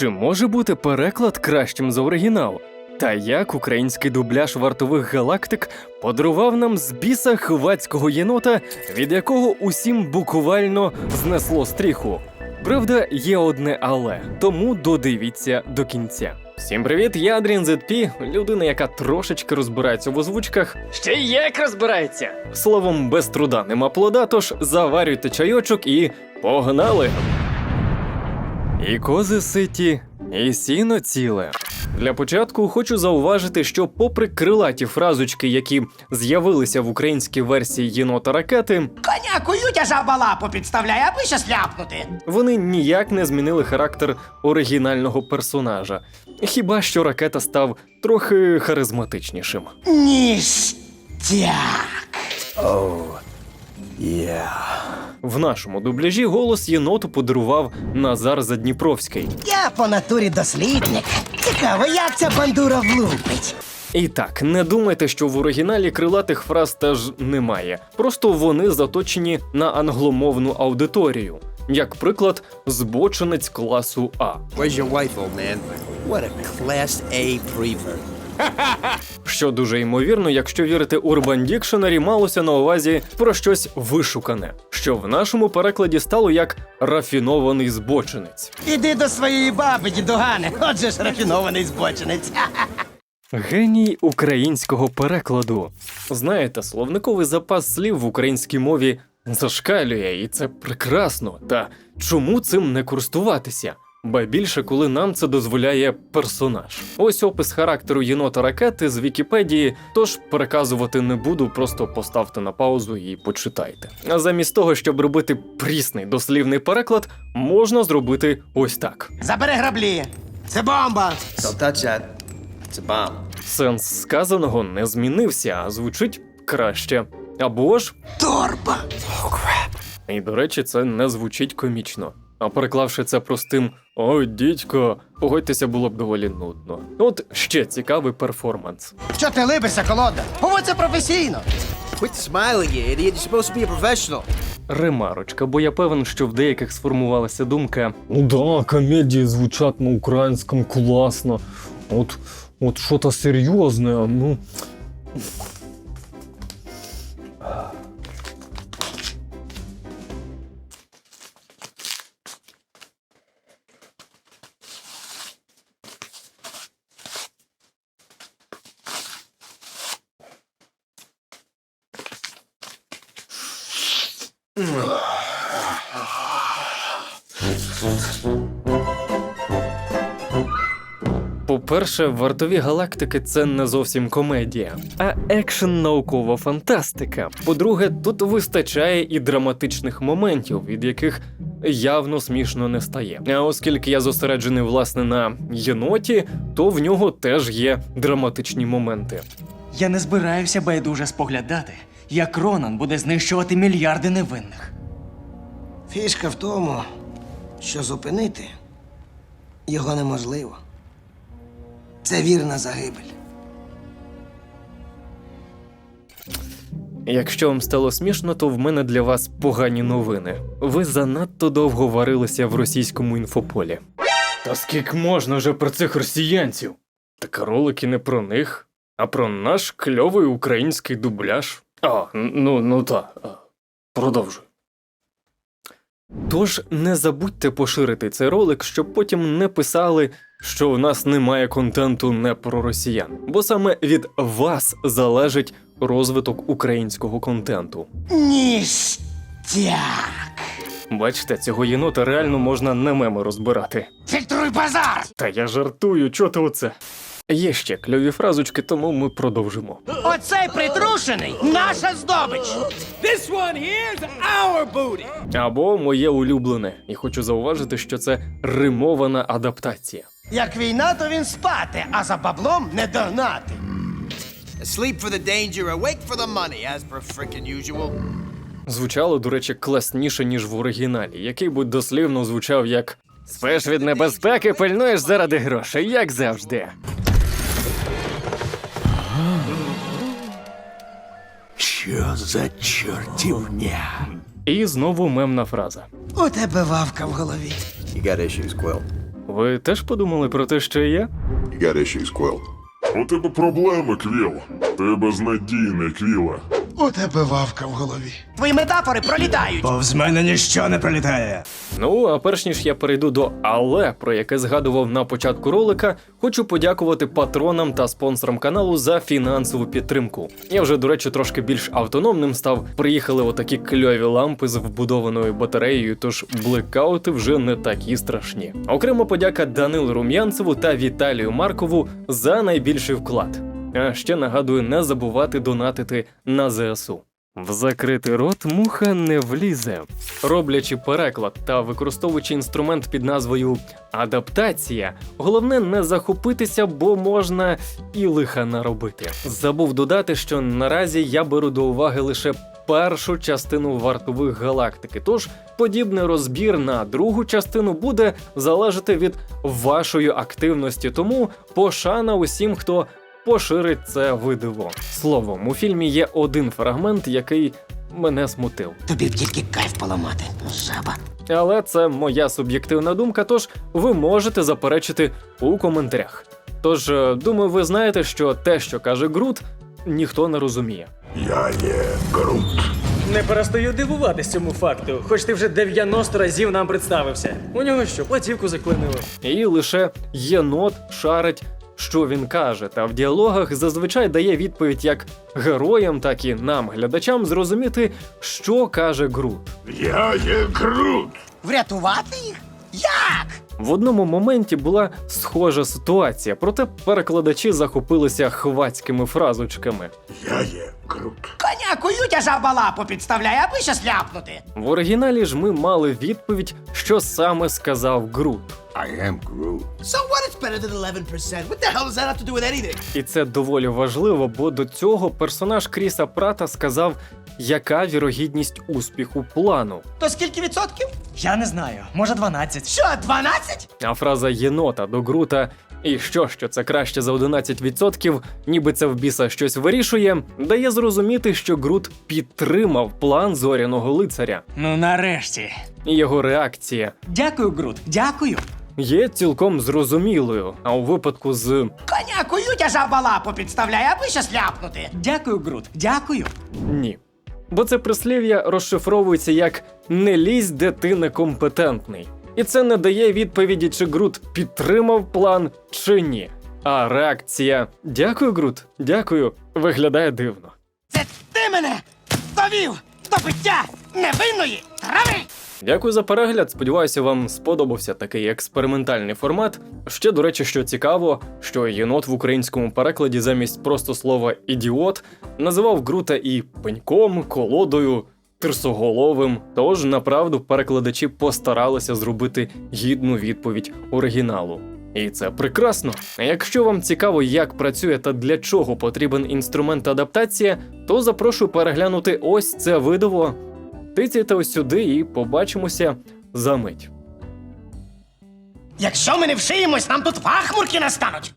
Чи може бути переклад кращим за оригінал? Та як український дубляж вартових галактик подарував нам з біса хвацького єнота, від якого усім буквально знесло стріху. Правда, є одне але, тому додивіться до кінця. Всім привіт, я Адрін ZP, людина, яка трошечки розбирається в озвучках. Ще й як розбирається. Словом, без труда нема плода, тож заварюйте чайочок і погнали! І кози ситі, і сіно ціле. Для початку хочу зауважити, що, попри крилаті фразочки, які з'явилися в українській версії єнота ракети, Коня кують, а жаба лапу підставляє, аби щось ляпнути. вони ніяк не змінили характер оригінального персонажа. Хіба що ракета став трохи харизматичнішим. Ніштяк. В нашому дубляжі голос єноту подарував Назар Задніпровський. Я по натурі дослідник. Цікаво, як ця бандура влупить. І так, не думайте, що в оригіналі крилатих фраз теж немає. Просто вони заточені на англомовну аудиторію. Як приклад, збочинець класу А. Where's your wife, old man? What a class A prevert. Що дуже ймовірно, якщо вірити Urban Dictionary, малося на увазі про щось вишукане, що в нашому перекладі стало як рафінований збочинець. Іди до своєї баби, дідугане. Отже ж рафінований збочинець. Геній українського перекладу. Знаєте, словниковий запас слів в українській мові зашкалює, і це прекрасно. Та чому цим не користуватися? Ба більше, коли нам це дозволяє персонаж. Ось опис характеру єнота ракети з Вікіпедії, тож переказувати не буду, просто поставте на паузу і почитайте. А замість того, щоб робити прісний дослівний переклад, можна зробити ось так. Забери граблі. Це бомба. It's a bomb. Сенс сказаного не змінився, а звучить краще. Або ж, Торба. і до речі, це не звучить комічно. А переклавши це простим Ой, дідько, погодьтеся було б доволі нудно. От ще цікавий перформанс. Що ти либишся, колода? Поводься професійно. Quit smiling, you idiot. You're supposed to be a professional. Ремарочка, бо я певен, що в деяких сформувалася думка: Ну да, комедії звучать на українському класно. От, от що-то серйозне, ну. По-перше, вартові галактики це не зовсім комедія, а екшен наукова фантастика. По-друге, тут вистачає і драматичних моментів, від яких явно смішно не стає. А оскільки я зосереджений власне на єноті, то в нього теж є драматичні моменти. Я не збираюся байдуже споглядати, як Ронан буде знищувати мільярди невинних. Фішка в тому, що зупинити його неможливо. Це вірна загибель. Якщо вам стало смішно, то в мене для вас погані новини. Ви занадто довго варилися в російському інфополі. Та скільки можна вже про цих росіянців? Так ролики не про них, а про наш кльовий український дубляж. А, ну, ну та. Продовжуй. Тож не забудьте поширити цей ролик, щоб потім не писали, що у нас немає контенту не про росіян, бо саме від вас залежить розвиток українського контенту. Ніштяк. Бачите, цього єнота реально можна на меми розбирати. Фільтруй базар. Та я жартую, чого ти оце? Є ще кльові фразочки, тому ми продовжимо. Оцей притрушений наша здобич. Або моє улюблене, і хочу зауважити, що це римована адаптація. Як війна, то він спати, а за баблом не догнати. Asleep for the danger, awake for the money, as per frickin' usual. Звучало, до речі, класніше, ніж в оригіналі, який би дослівно звучав як Спеш від небезпеки, пильнуєш заради грошей, як завжди. Що за чортівня? І знову мемна фраза. У тебе вавка в голові. You got issues, Quill. Ви теж подумали про те, що і я? You got issues, Quill. У тебе проблеми, Квіл. Ти безнадійний, Квіле. У тебе вавка в голові. Твої метафори пролітають. Повз мене ніщо не пролітає. Ну, а перш ніж я перейду до але, про яке згадував на початку ролика, хочу подякувати патронам та спонсорам каналу за фінансову підтримку. Я вже, до речі, трошки більш автономним став. Приїхали отакі кльові лампи з вбудованою батареєю, тож блекаути вже не такі страшні. Окремо подяка Данилу Рум'янцеву та Віталію Маркову за найбільший вклад. А ще нагадую не забувати донатити на ЗСУ. В закритий рот муха не влізе. Роблячи переклад та використовуючи інструмент під назвою адаптація, головне не захопитися, бо можна і лиха наробити. Забув додати, що наразі я беру до уваги лише першу частину вартових галактики. Тож подібний розбір на другу частину буде залежати від вашої активності. Тому пошана усім, хто поширить це видиво. Словом, у фільмі є один фрагмент, який мене смутив. Тобі б тільки кайф поламати, жаба. Але це моя суб'єктивна думка, тож ви можете заперечити у коментарях. Тож, е, думаю, ви знаєте, що те, що каже Грут, ніхто не розуміє. Я є Грут. Не перестаю дивуватись цьому факту, хоч ти вже 90 разів нам представився. У нього що, платівку заклинило? І лише єнот шарить, що він каже, та в діалогах зазвичай дає відповідь як героям, так і нам, глядачам, зрозуміти, що каже Грут. Я є Грут. Врятувати їх? Як? В одному моменті була схожа ситуація, проте перекладачі захопилися хвацькими фразочками. Я є Грут. Коня кують, а жаба лапу підставляє, аби щось ляпнути. В оригіналі ж ми мали відповідь, що саме сказав Грут. I am Groot. So what? Better than 11%. What the hell does that have to do with anything? І це доволі важливо, бо до цього персонаж Кріса Прата сказав, яка вірогідність успіху плану. То скільки відсотків? Я не знаю, може 12. Що, 12? А фраза єнота до Грута і що, що це краще за 11%, ніби це в біса щось вирішує, дає зрозуміти, що Грут підтримав план зоряного лицаря. Ну нарешті. І його реакція Дякую, Грут, дякую. Є цілком зрозумілою. А у випадку з Коня кують, а жаба лапу підставляє, аби щось ляпнути. Дякую, Грут, дякую. ні. Бо це прислів'я розшифровується як не лізь, де ти некомпетентний. І це не дає відповіді, чи Грут підтримав план чи ні. А реакція Дякую, Грут, дякую виглядає дивно. Це ти мене довів до биття невинної трави. Дякую за перегляд. Сподіваюся, вам сподобався такий експериментальний формат. Ще, до речі, що цікаво, що єнот в українському перекладі замість просто слова ідіот називав Грута і пеньком, колодою, тирсоголовим. Тож, направду, перекладачі постаралися зробити гідну відповідь оригіналу. І це прекрасно. Якщо вам цікаво, як працює та для чого потрібен інструмент адаптація, то запрошую переглянути ось це видео. Тицяйте ось сюди і побачимося за мить. Якщо ми не вшиємось, нам тут пахмурки настануть.